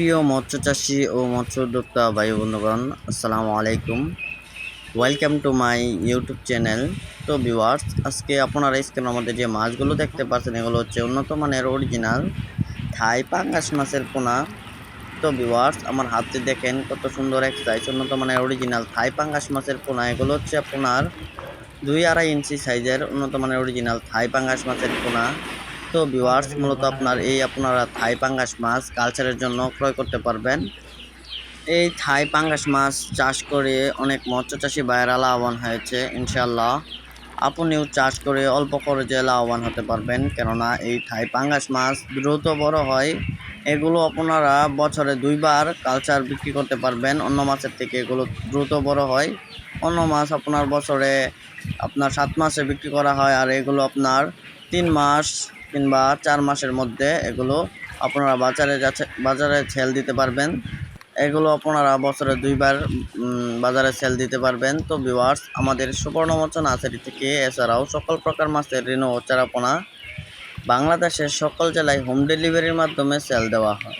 প্রিয় মৎস্য চাষি ও মৎস্য উদ্যোক্তা ভাই বন্ধুগণ, আসসালামু আলাইকুম। Welcome to my YouTube channel তো ভিউয়ার্স আজকে আপনারা স্ক্রিনের মধ্যে যে মাছগুলো দেখতে পাচ্ছেন, এগুলো হচ্ছে উন্নত মানের অরিজিনাল থাই পাঙ্গাস মাছের পোনা। তো ভিউয়ার্স আমার হাতে দেখেন কত সুন্দর এক সাইজ উন্নত মানের অরিজিনাল থাই পাঙ্গাস মাছের পোনা। এগুলো হচ্ছে আপনার দুই আড়াই ইঞ্চি সাইজের উন্নত মানের অরিজিনাল থাই পাঙ্গাস মাছের পোনা। তো ভিউয়ার্স মূলত আপনার এই আপনারা থাই পাঙ্গাস মাছ কালচারের জন্য ক্রয় করতে পারবেন। এই থাই পাঙ্গাস মাছ চাষ করে অনেক মৎস্য চাষি ভাইয়েরা লাভবান হয়েছে ইনশাল্লাহ আপনিও চাষ করে অল্প খরচে লাভবান হতে পারবেন, কেননা এই থাই পাঙ্গাস মাছ দ্রুত বড় হয়। এগুলো আপনারা বছরে দুইবার কালচার বিক্রি করতে পারবেন, অন্য মাছের থেকে এগুলো দ্রুত বড় হয়। অন্য মাছ আপনার বছরে আপনার সাত মাসে বিক্রি করা হয়, আর এগুলো আপনার তিন মাস কিংবা চার মাসের মধ্যে এগুলো আপনারা বাজারে যাচ্ছে, বাজারে সেল দিতে পারবেন। এগুলো আপনারা বছরে দুইবার বাজারে সেল দিতে পারবেন। তো ভিওয়ার্স আমাদের সুবর্ণমোচন আচারি থেকে এছাড়াও সকল প্রকার মাছের ঋণ ও চারাপোনা বাংলাদেশের সকল জেলায় হোম ডেলিভারির মাধ্যমে সেল দেওয়া হয়।